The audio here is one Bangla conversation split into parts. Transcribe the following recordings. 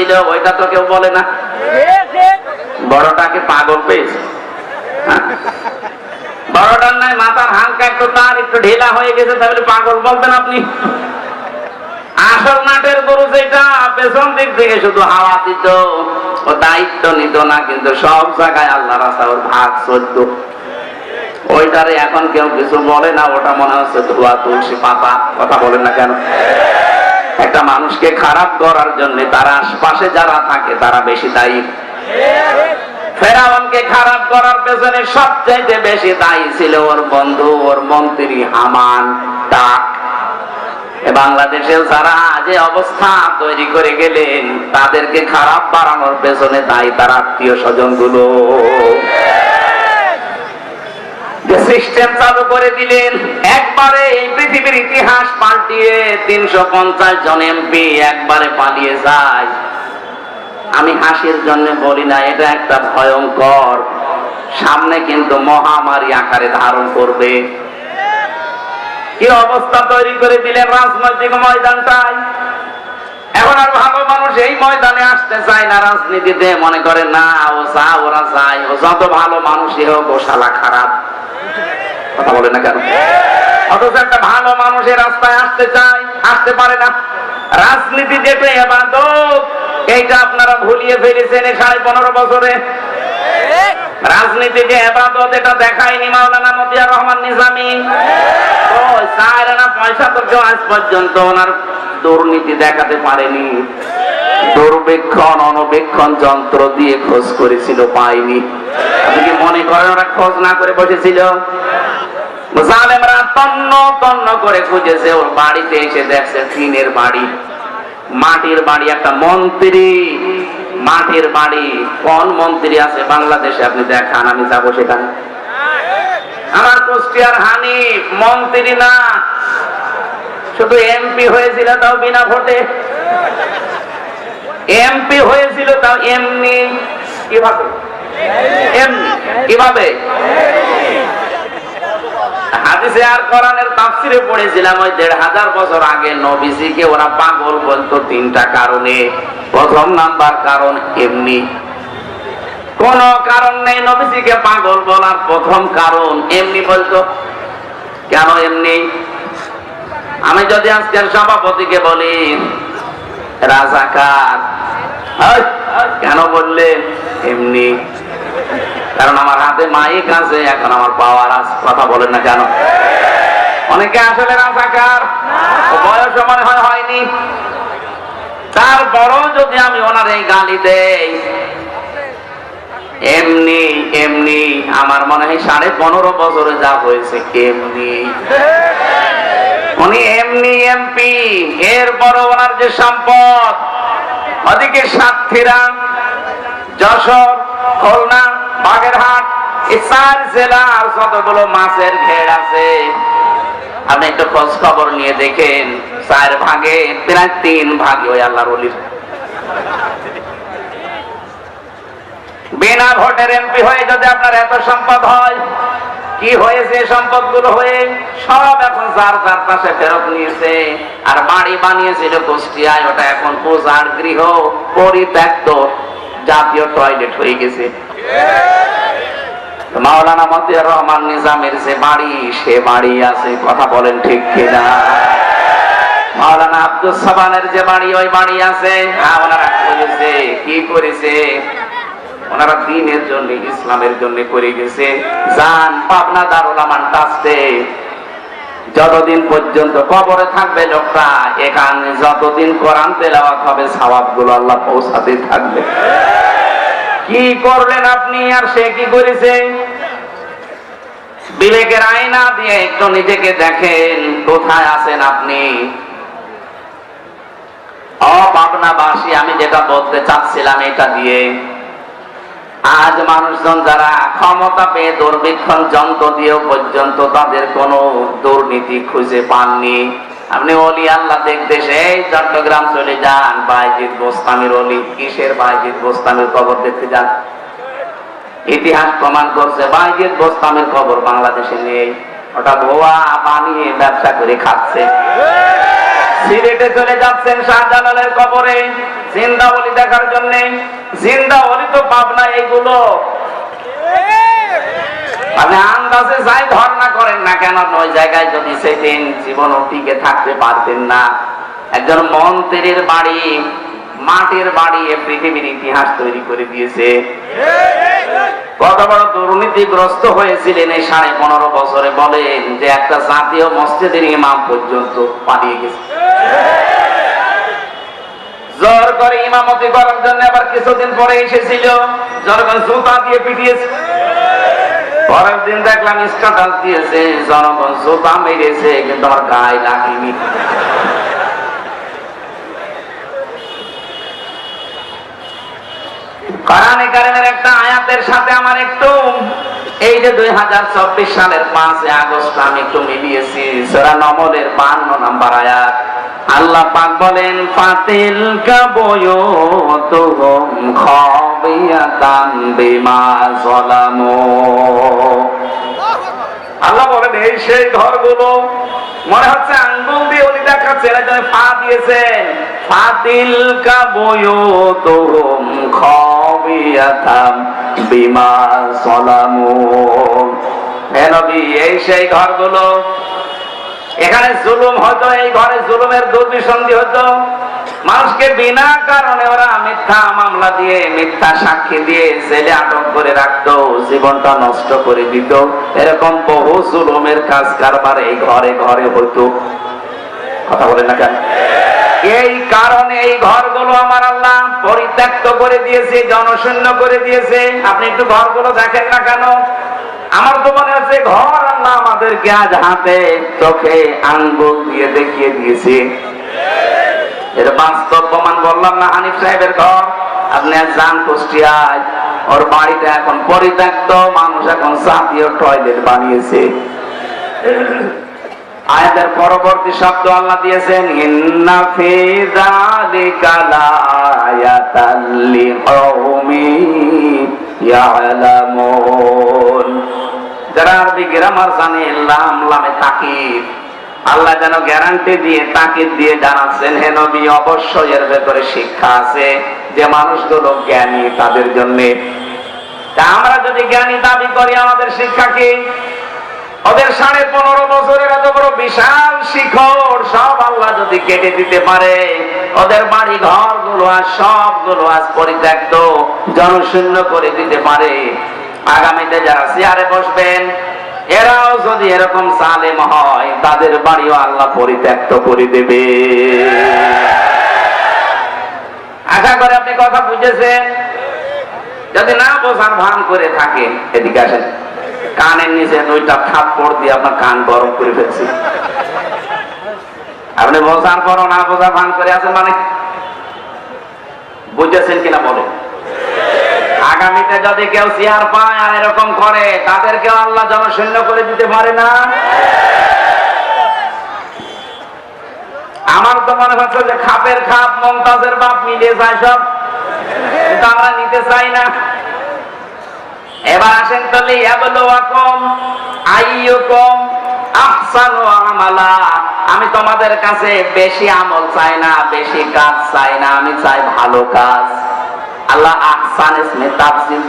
ছিল ওইটা তো কেউ বলে না। বড়টাকে পাগল পেয়েছে। হ্যাঁ? বড়টার নাই, মাথার হালকা একটু তার, একটু ঢিলা হয়ে গেছে, তাহলে পাগল বলতেন আপনি। আসল গরু পেছন দিক থেকে শুধু হাওয়া দিত, ও দায়িত্ব নিত না, কিন্তু সব জায়গায় আল্লাহ রাস্তা, ওর ভাগ ওইটারে এখন কেউ কিছু বলে না, ওটা মনে হচ্ছে ধোয়া, তুলসী পাতা, কথা বলেন না কেন? একটা মানুষকে খারাপ করার জন্য তার আশপাশে যারা থাকে, তারা বেশি দায়ী। ফেরাউনকে খারাপ করার পেছনে সবচাইতে বেশি দায়ী ছিল ওর বন্ধু, ওর মন্ত্রী হামান ডাক। এ বাংলাদেশের যারা যে অবস্থা তৈরি করে গেলেন, তাদেরকে খারাপ বাড়ানোর পেছনে দায়ী তার আত্মীয় স্বজনগুলো আমি হাসির জন্য বলি না, এটা একটা ভয়ঙ্কর। সামনে কিন্তু মহামারী আকারে ধারণ করবে। কি অবস্থা তৈরি করে দিলেন রাজনৈতিক ময়দানটায়? এখন আর ভালো মানুষ এই ময়দানে আসতে চায় রাজনীতিতে মনে করে, না, ও যা, ওরা যায়, ও যত ভালো মানুষই হোক, ও শালা খারাপ। কথা বলে না কেন? অথচ একটা ভালো মানুষের রাস্তায় আসতে চায়, আসতে পারে না। রাজনীতি যেটা এবার এইটা আপনারা ভুলিয়ে ফেলেছেন এই সাড়ে পনেরো বছরে। রাজনীতি যে এবাদত, এটা দেখায়নি মাওলানা মতিয়ার রহমান নিজামী। চার আনা পয়সা তো কেউ আজ পর্যন্ত ওনার দুর্নীতি দেখাতে পারেনি। দুর্বেক্ষণ অনবেক্ষণ যন্ত্র দিয়ে খোঁজ করেছিল পাইনি আপনি কি মনে করেন ওরা খোঁজ না করে বসেছিল? জালেমরা তন্ন তন্ন করে খুঁজেছে, ওর বাড়িতে এসে দেখছে টিনের বাড়ি, মাটির বাড়ি, একটা মন্ত্রী। মাটির বাড়ি কোন মন্ত্রী আছে বাংলাদেশে আপনি দেখান, আমি যাব সেখানে। আমার কুষ্টিয়ার হানি, মন্ত্রী না। শুধু এমপি হয়েছিল তাও বিনা ভোটে। এমপি হয়েছিল তাও এমনি। কীভাবে? এমনি। কীভাবে? হাদিসে আর কোরআনের তাফসিরে পড়েছিলাম ওই দেড় হাজার বছর আগে নবীজিকে ওরা পাগল বলতো তিনটা কারণে। প্রথম নাম্বার কারণ এমনি। কোন কারণ নেই নবীজিকে পাগল বলার প্রথম কারণ এমনি বলতো। কেন এমনি? আমি যদি আজকের সভাপতিকে বলি, রাজাকার। কেন বললেন এমনি। কারণ আমার হাতে মাইক আছে এখন আমার পাওয়ার আছে কথা বলেন না কেন? অনেকে আসলে রাজাকার বয়স মনে হয় হয়নি। তারপরও যদি আমি ওনার এই গালি দেই এমনি এমনি আমার মনে হয় সাড়ে পনেরো বছরে যা হয়েছে এমনি। উনি এমনি এমপি এর এরপর ওনার যে সম্পদ ওদিকে সাতক্ষীরা যশোর খুলনা, বাগেরহাট চার জেলার যতগুলো মাছের ঘের আছে। আপনি একটু খোঁজ খবর নিয়ে দেখেন, চার ভাগে, প্রায় তিন ভাগে ওই আল্লাহর অলির বিনা ভোটের এমপি হয়ে যদি আপনার এত সম্পদ হয়, কি হয়েছে সম্পদগুলো হয়ে? সব এখন যার যার পাশে ফেরত নিয়েছে। আর বাড়ি বানিয়েছিল কুষ্টিয়ায়, ওটা এখন পূজার গৃহ, পরিত্যক্ত। জাতীয় টয়লেট হয়ে গেছে। মাওলানা মতিয়ার রহমান নিজামের যে বাড়ি সে বাড়ি আছে কথা বলেন ঠিক কিনা? মাওলানা আব্দুল সাবানের যে বাড়ি ওই বাড়ি আছে। হ্যাঁ ওনারা করেছে? কি করেছে? ওনারা দিনের জন্য ইসলামের জন্য করে গেছে। যান পাবনা দারুল আমান ট্রাস্টে যতদিন পর্যন্ত কবরে থাকবে লোকটা এখানে যতদিন কোরআন তেলাওয়াত হবে সওয়াবগুলো আল্লাহ পৌঁছাতে থাকবে। কি করলেন আপনি আর সে কি করেছে? বিবেকের আয়না দিয়ে একটু নিজেকে দেখেন, কোথায় আছেন আপনি? অপাবনাবাসী আমি যেটা বলতে চাচ্ছিলাম এটা দিয়ে। আজ মানুষজন যারা ক্ষমতা পেয়ে দুর্বীক্ষণ যন্ত্র দিয়েও পর্যন্ত তাদের কোনো দুর্নীতি খুঁজে পাননি। আপনি অলি আল্লাহ দেখতে সেই চট্টগ্রাম চলে যান বাইজিৎ গোস্তামির অলি কিসের বাইজিৎ গোস্তামির কবর দেখতে যান? ইতিহাস প্রমাণ করছে বাইজিৎ গোস্তামির কবর বাংলাদেশে নেই। ওটা ভুয়া বানিয়ে ব্যবসা করে খাচ্ছে। সিলেটে চলে যাচ্ছেন শাহজালালের কবরে। জিন্দাওয়ালি দেখার জন্য। জিন্দাওয়ালি তো পাবনা এগুলো। আপনি আন্দাজে যাই ধর্ণা করেন না কেন ওই জায়গায় যদি সেদিন জীবন টিকে থাকতে পারতেন না। একজন মন্ত্রীর বাড়ি, মাটির বাড়ি পৃথিবীর ইতিহাস তৈরি করে দিয়েছে। দুর্নীতিগ্রস্ত হয়েছিলেন এই সাড়ে পনেরো বছরে, বলেন যে একটা জাতীয় মসজিদের ইমাম পর্যন্ত পালিয়ে গেছে। জোর করে ইমামতি করার জন্য আবার কিছুদিন পরে এসেছিল, জোর করে জুতা দিয়ে পিটিয়েছে। পরের দিন দেখলাম স্ট্যাটাস দিয়েছে, জনগণ মেরেছে, কিন্তু আমার গায়ে লাগেনি। কোরআনে কারিমের একটা আয়াতের সাথে আমার একটু এই যে দুই হাজার চব্বিশ সালের পাঁচই আগস্ট আমি একটু মিলিয়েছি, সেরা নমলের বান্ন নাম্বার আয়াত। আল্লাহ পাক বলেন ফাতিল কাবয়তুহুম খাবিয়াতান বিমা যালামু। আল্লাহ বলেন, এই সেই ঘরগুলো মনে হচ্ছে আঙ্গুল দিয়ে উনি দেখাচ্ছেন একজন ফা দিয়েছেন ফাতিল কাবয়তুহুম বিমা হে নবী, এই সেই ঘরগুলো, এখানে জুলুম হতো, এই ঘরে জুলুমের দুর্বিসন্ধি হতো। মানুষকে বিনা কারণে ওরা মিথ্যা মামলা দিয়ে, মিথ্যা সাক্ষী দিয়ে জেলে আটক করে রাখতো, জীবনটা নষ্ট করে দিত। এরকম বহু জুলুমের কাজ কারবার এই ঘরে ঘরে হতো কথা বলে না কেন? এই কারণে এই ঘরগুলো আমার আল্লাহ পরিত্যক্ত করে দিয়েছে, জনশূন্য করে দিয়েছে। আপনি একটু ঘরগুলো দেখেন না কেন? আমার তো মনে হচ্ছে ঘর আল্লাহ আমাদেরকে আজ হাতে, চোখে আঙ্গুল দিয়ে দেখিয়ে দিয়েছে। এটা বাস্তব প্রমাণ বললাম না হানিফ সাহেবের ঘর। আপনি যান কুষ্টিয়ায় ওর বাড়িতে এখন পরিত্যক্ত, মানুষ এখন জাতীয় টয়লেট বানিয়েছে। আয়াতের পরবর্তী শব্দ আল্লাহ দিয়েছেন, ইন্না ফি ইয়ালামুন। যারা আরবি গ্রামার জানে, লাম, লামে আল্লাহ যেন গ্যারান্টি দিয়ে, তাকিদ দিয়ে জানাচ্ছেন, হে নবী, অবশ্যই এর ভেতরে শিক্ষা আছে যে মানুষগুলো জ্ঞানী তাদের জন্যে। তা আমরা যদি জ্ঞানী দাবি করি, আমাদের শিক্ষা কি? ওদের সাড়ে পনেরো বছরের এত বড় বিশাল শিখর, সব আল্লাহ যদি কেটে দিতে পারে, ওদের বাড়ি ঘরগুলো আজ, সবগুলো আজ পরিত্যক্ত, জনশূন্য করে দিতে পারে। আগামীতে যারা চেয়ারে বসবেন, এরাও যদি এরকম সালেম হয়, তাদের বাড়িও আল্লাহ পরিত্যক্ত করে দেবে। আশা করে আপনি কথা বুঝেছেন। যদি না বোঝার ভান করে থাকেন, এদিকে আসেন। কানের নিচে দুইটা থাপ্পড় দিয়ে আপনার কান গরম করে ফেলছি। আপনি বোঝার পরও না বোঝার ভান করে আছেন মানে? বুঝেছেন কিনা বলেন? আগামীতে যদি কেউ চেয়ার পায় আর এরকম করে, তাদেরকেও আল্লাহ জনশূন্য করে দিতে পারে না? আমার তো মনে হচ্ছে যে খাপের খাপ, মমতাজের বাপ মিলিয়ে যায় সব। কিন্তু আমরা নিতে চাই না। এবার আসেন তাহলে আমি তোমাদের কাছে বেশি আমল চাই না, বেশি কাজ চাই না, আমি চাই ভালো কাজ। আল্লাহ আহসান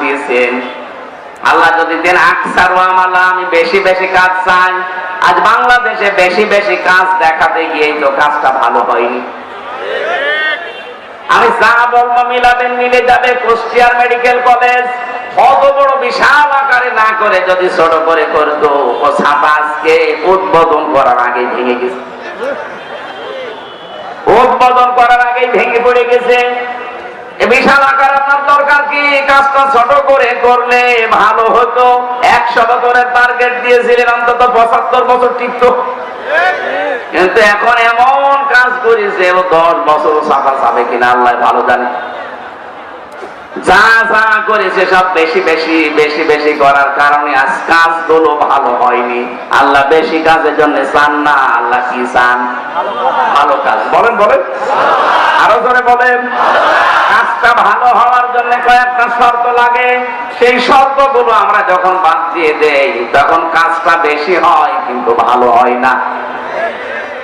দিয়েছেন। আল্লাহ যদি দেন আকসার আমালা, আমি বেশি বেশি কাজ চাই। আজ বাংলাদেশে বেশি বেশি কাজ দেখাতে গিয়ে তো কাজটা ভালো হয়নি। আমি যা বলব মিলাবেন, মিলে যাবে কুষ্টিয়ার মেডিকেল কলেজ। অত বড় বিশাল আকারে না করে যদি ছোট করে করতো, ও ছাপা উদ্বোধন করার আগে ভেঙে গেছে। উদ্বোধন করার আগেই ভেঙে পড়ে গেছে। বিশাল আকার আপনার দরকার কি? কাজটা ছোট করে করলে ভালো হতো। একশো বছরের টার্গেট দিয়েছিলেন, অন্তত পঁচাত্তর বছর টিকতো। কিন্তু এখন এমন কাজ করেছে দশ বছর ছাপা ছাপে কিনা, আল্লাহ ভালো জানে। যা যা করেছে সব বেশি বেশি বেশি বেশি করার কারণে আজ কাজগুলো ভালো হয়নি। আল্লাহ বেশি কাজের জন্য চান না, আল্লাহ কি চান? ভালো কাজ। বলেন বলেন। আরও জোরে বলেন। কাজটা ভালো হওয়ার জন্য কয়েকটা শর্ত লাগে। সেই আমরা যখন বাদ দিয়ে দেই, তখন কাজটা বেশি হয়, কিন্তু ভালো হয় না।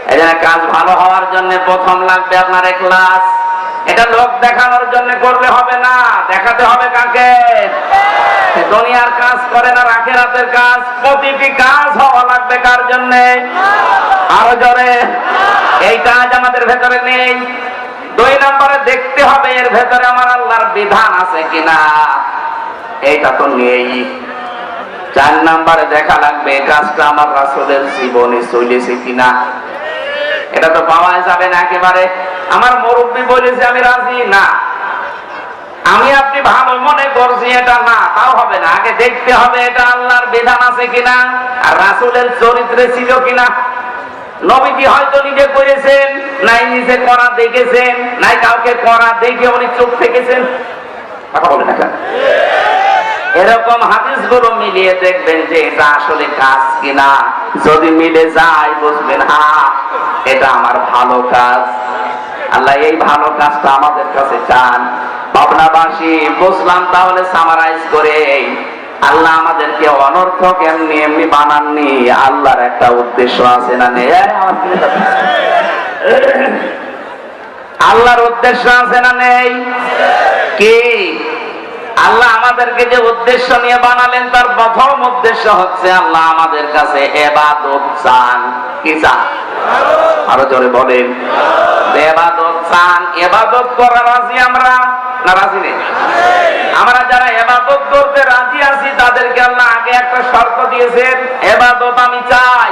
এই কাজ ভালো হওয়ার জন্য প্রথম লাগবে আপনার ক্লাস এটা লোক দেখানোর জন্য করলে হবে না। দেখাতে হবে কাকে? দুনিয়ার কাজ করে না রাখে রাতের কাজ। প্রতিটি কাজ হওয়া লাগবে কার জন্য? আরও জোরে। এই কাজ আমাদের ভেতরে নেই। দুই নম্বরে দেখতে হবে এর ভেতরে আমার আল্লাহর বিধান আছে কিনা। এইটা তো নেই। চার নাম্বারে দেখা লাগবে এই কাজটা আমার রাসূলের জীবনে চলেছে কিনা। এটা তো পাওয়া যাবে না একেবারে। আমার মুরব্বী বলেছে আমি রাজি, না। আমি আপনি ভালো মনে করছি, এটা না, তাও হবে না। আগে দেখতে হবে এটা আল্লাহর বিধান আছে কিনা, আর রাসুলের চরিত্রে ছিল কিনা। নবীজি হয়তো নিজে করেছেন, নাই নিজে করা দেখেছেন, নাই কাউকে করা দেখে উনি চোখ থেকেছেন। কথা বলে না? এরকম হাদিসগুলো মিলিয়ে দেখবেন যে এটা আসলে কাজ কিনা। যদি মিলে যায়, বুঝবেন হ্যাঁ এটা আমার ভালো কাজ। আল্লাহ এই ভালো কাজটা আমাদের কাছে চান। ভাবনাবাসী বুঝলাম তাহলে সামারাইজ করে আল্লাহ আমাদেরকে অনর্থক এমনি এমনি বানাননি। আল্লাহর একটা উদ্দেশ্য আছে না নেই। আল্লাহর উদ্দেশ্য আছে না নেই? কি? আল্লাহ আমাদেরকে যে উদ্দেশ্য নিয়ে বানালেন, তার প্রথম উদ্দেশ্য হচ্ছে আল্লাহ আমাদের কাছে আরও জোরে বলেন। না আমরা যারা এবাদত করতে রাজি আছি, তাদেরকে আল্লাহ আগে একটা শর্ত দিয়েছেন, এবাদত আমি চাই।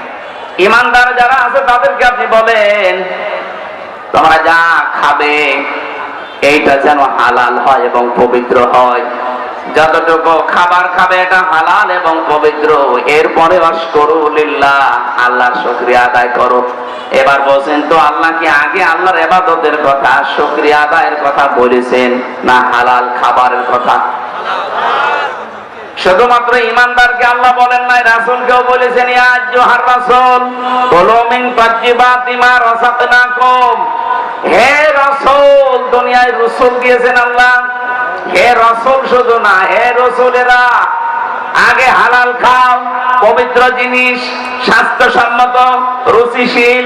ইমানদার যারা আছে তাদেরকে আপনি বলেন, তোমরা যা খাবে, এইটা যেন হালাল হয় এবং পবিত্র হয়। যতটুকু খাবার খাবে এটা হালাল এবং পবিত্র। এরপরে অস্করু লিল্লাহ, আল্লাহর শুকরিয়া আদায় করো। এবার বলছেন, তো আল্লাহ কি আগে আল্লাহর এবাদতের কথা, শুক্রিয়া আদায়ের কথা বলেছেন, না হালাল খাবারের কথা? শুধুমাত্র ইমানদারকে আল্লাহ বলেন নাই, রাসূলকেও বলেছেন, ইয়া আইয়ুহার রাসূল কুলু মিন তাজ্জিবাতি মা রাযাকনাকুম হে রাসূল, দুনিয়ায় রাসূল দিয়েছেন আল্লাহ। হে রাসূল শুধু না, হে রাসূলেরা, আগে হালাল খাও, পবিত্র জিনিস, স্বাস্থ্যসম্মত, রুচিশীল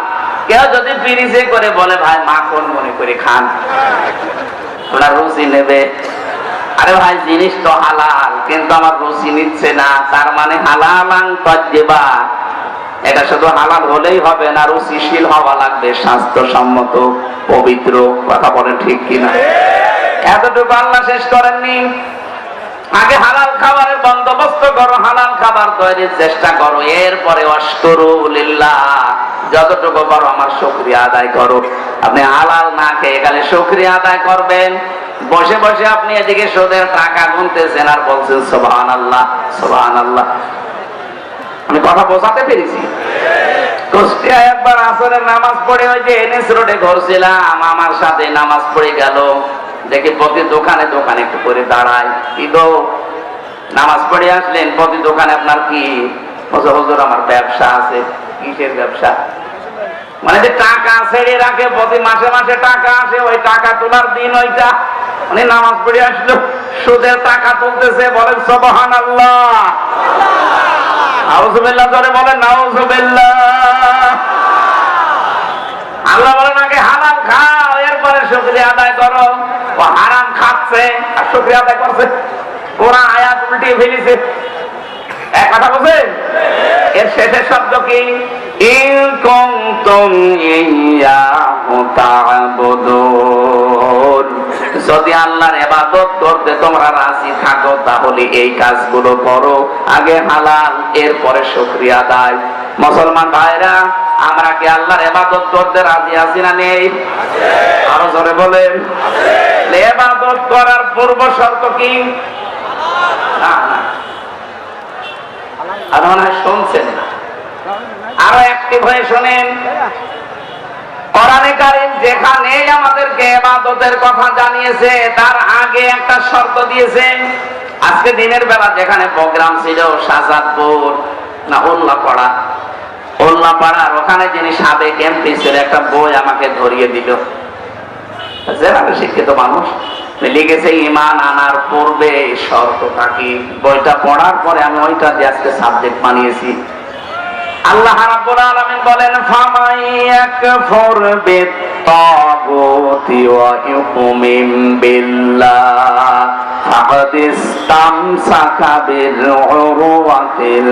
কেউ যদি পিরিজে করে বলে, ভাই মাখন মনে করে খান? ওনার রুচি নেবে। আরে ভাই, জিনিস তো হালাল, কিন্তু আমার রুচি নিচ্ছে না। তার মানে হালালাং তজ্জেবা। এটা শুধু হালাল হলেই হবে না, রুচিশীল হওয়া লাগবে, স্বাস্থ্যসম্মত, পবিত্র, কথা বলেন ঠিক কিনা? এতটুকু আল্লাহ শেষ করেননি। আগে হালাল খাবারের বন্দোবস্ত করো, হালাল খাবার তৈরির চেষ্টা করো। এরপরে অস্করু লিল্লাহ। যতটুকু করো আমার শুকরিয়া আদায় করো। আপনি হালাল না খেয়ে গেলে শুকরিয়া আদায় করবেন। বসে বসে আপনি এদিকে সুদের টাকা গুনতেছেন আর বলছেন সোবাহান আল্লাহ সোবাহান আল্লাহ আমি কথা বোঝাতে পেরেছি? সাথে নামাজ পড়ে গেল। দেখি প্রতি দোকানে দোকানে একটু করে দাঁড়ায়। নামাজ পড়ে আসলেন, প্রতি দোকানে আপনার কি? হুজুর, আমার ব্যবসা আছে। কিসের ব্যবসা? মানে যে টাকা ছেড়ে রাখে, প্রতি মাসে মাসে টাকা আসে, ওই টাকা তোলার দিন ওইটা। উনি নামাজ পড়ে আসলো, সুদের টাকা তুলতেছে, বলেন সবহান আল্লাহ বলেন আল্লাহ বলেন, আগে হালাল খাও, এরপরে শুকরিয়া আদায় করো। ও হারাম খাচ্ছে, আর শুকরিয়া আদায় করছে। ওরা আয়াত উল্টিয়ে ফেলিছে। এক কথা এর শেষের শব্দ কি? যদি আল্লাহর ইবাদত করতে তোমরা রাজি থাকো, তাহলে এই কাজগুলো করো। আগে হালাল, এরপরে শুকরিয়া দায় মুসলমান ভাইরা, আমরা কি আল্লাহর এবাদত করতে রাজি আছি না নেই? আরও জোরে বলেন। এবাদত করার পূর্ব শর্ত কি? না না। শুনছেন না। আরও শোনেন কারিম যেখানে আমাদেরকে কথা জানিয়েছে, তার আগে একটা শর্ত দিয়েছে। আজকে দিনের বেলা যেখানে প্রোগ্রাম ছিল শাহজাদপুর না উল্লাপাড়া উল্লাপাড়ার ওখানে যিনি সাবেক এমপি ছিল একটা বই আমাকে ধরিয়ে দিল। জেনারেল শিক্ষিত মানুষ। লিখেছে ইমান আনার পূর্বে শর্তটা কি বইটা পড়ার পরে আমি ওইটা দিয়ে আজকে সাবজেক্ট বানিয়েছি। আল্লাহ রাব্বুল আলামিন বলেন ফামাই ইয়াকফুর বিত্তাগুতি ওয়া ইউমিন বিল্লাহ, ফাকাদ ইসতামসাকা বিল উরওয়াতিল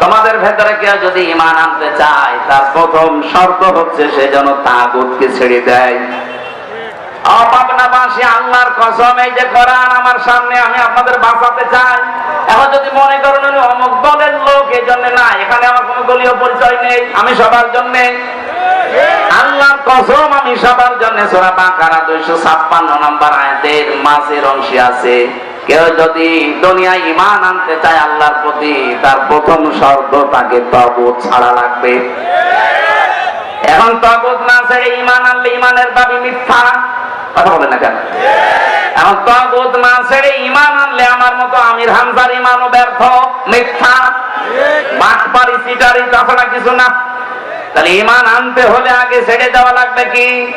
তোমাদের ভেতরে কেউ যদি ইমান আনতে চায়, তার প্রথম শর্ত হচ্ছে সে যেন তাগুতকে ছেড়ে দেয়। অপাবনাবাসী আল্লাহর আছে। কেউ যদি দুনিয়ায় ইমান আনতে চায়, আল্লাহর প্রতি তার প্রথম শর্ত তাকে তবুত ছাড়া লাগবে। এখন তবুত না ছেড়ে ইমান আনলে ইমানের দাবি মিথ্যা। কথা বলেন না কেন? এখন তবুত না ইমান আনলে আমার মতো আমির হামজার ইমানও ব্যর্থ, মিথ্যা। সিটারি তাছাড়া কিছু না। তাহলে ইমান আনতে হলে আগে ছেড়ে দেওয়া লাগবে কি?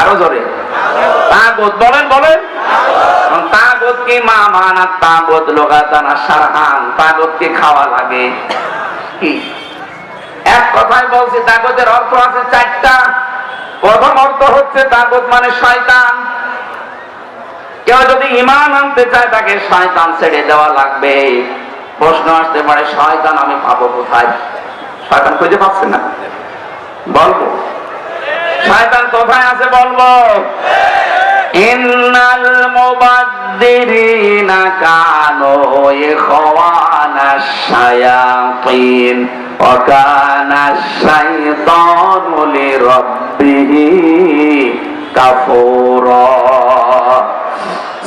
আরও জোরে। তাগত, বলেন বলেন। তাগত কি মা মানা, তাগত লোগাতানা সারহান, তাগত কি খাওয়া লাগে? কি? এক কথায় বলছি, তাগতের অর্থ আছে চারটা। প্রথম অর্থ হচ্ছে তাগত মানে শয়তান। কেউ যদি ইমান আনতে চায়, তাকে শয়তান ছেড়ে দেওয়া লাগবে। প্রশ্ন আসতে পারে, শয়তান আমি পাবো কোথায়? শয়তান খুঁজে পাচ্ছে না? বলব। শয়তান কোথায় আছে বলব? ইন্নাল মুবাদ্দিরিনা কানু ইখওয়ানাশ শায়াতিন, ওয়া কানাশ শাইতানু লিরাব্বিহি কাফুরা।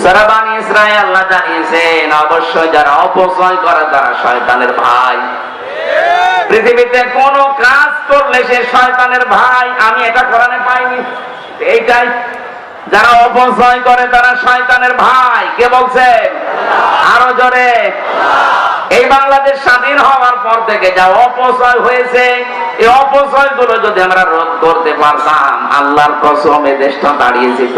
সারাবানি ইসরায়েল আল্লাহ জানিয়েছেন, অবশ্যই যারা অপচয় করে তারা শয়তানের ভাই। পৃথিবীতে কোন কাজ করলে সে শয়তানের ভাই, আমি এটা কোরআনে পাইনি। এইটাই যারা অপচয় করে তারা শয়তানের ভাই। কে বলছেন আরও জোরে। এই বাংলাদেশ স্বাধীন হওয়ার পর থেকে যা অপচয় হয়েছে, এই অপচয়গুলো যদি আমরা রোধ করতে পারতাম, আল্লাহর কসম এ দেশটা দাঁড়িয়ে যেত।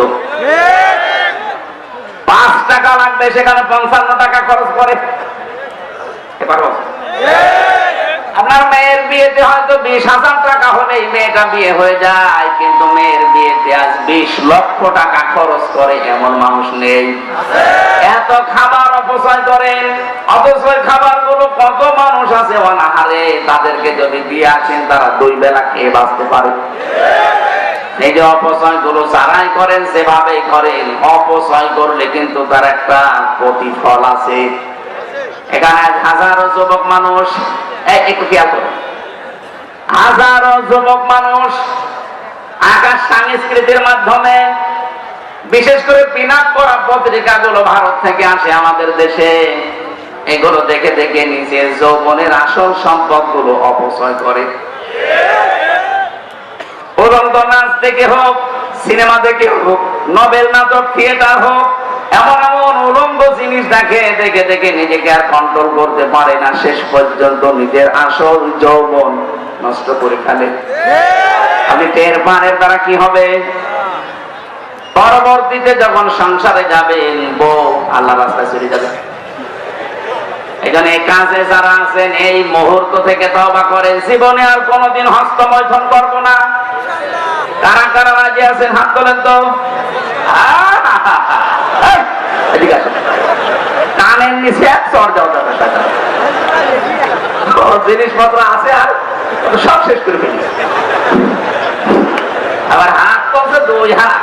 পাঁচ টাকা লাগবে, সেখানে পঞ্চান্ন টাকা খরচ করে। আপনার মেয়ের বিয়েতে হয়তো বিশ হাজার টাকা হলেই মেয়েটা বিয়ে হয়ে যায়, কিন্তু মেয়ের বিয়েতে আজ বিশ লক্ষ টাকা খরচ করে এমন মানুষ নেই। এত খাবার অপচয় করেন, অথচ খাবারগুলো কত মানুষ আছে অনাহারে, তাদেরকে যদি দিয়ে আসেন, তারা দুই বেলা খেয়ে বাঁচতে পারে। এই যে অপচয়গুলো যারাই করেন, সেভাবেই করেন। অপচয় করলে কিন্তু তার একটা প্রতিফল আছে। এখানে হাজারো যুবক মানুষ হাজারো যুবক মানুষ আকাশ সংস্কৃতির মাধ্যমে, বিশেষ করে পিনাক করা পত্রিকাগুলো ভারত থেকে আসে আমাদের দেশে। এগুলো দেখে দেখে নিজের যৌবনের আসল সম্পদগুলো অপচয় করে। নাচ দেখে হোক, সিনেমা দেখে হোক নভেল নাটক থিয়েটার হোক এমন এমন উলঙ্গ জিনিস দেখে দেখে দেখে নিজেকে আর কন্ট্রোল করতে পারে না। শেষ পর্যন্ত নিজের আসল যৌবন নষ্ট করে ফেলে। টের দ্বারা কি হবে? পরবর্তীতে যখন সংসারে যাবেন বউ আল্লাহ রাস্তায় চলে যাবে। এই জন্য এই কাজে যারা আছেন, এই মুহূর্ত থেকে তবা করেন। জীবনে আর কোনোদিন হস্তমৈথন করব না। কারা কারা রাজি আছেন? হাত তোলেন তো। আহ! এদিকে। কানের নিচে এক চর তাদের জিনিসপত্র আছে আর সব শেষ করে ফেলি আবার হাত কমছে দুই হাত।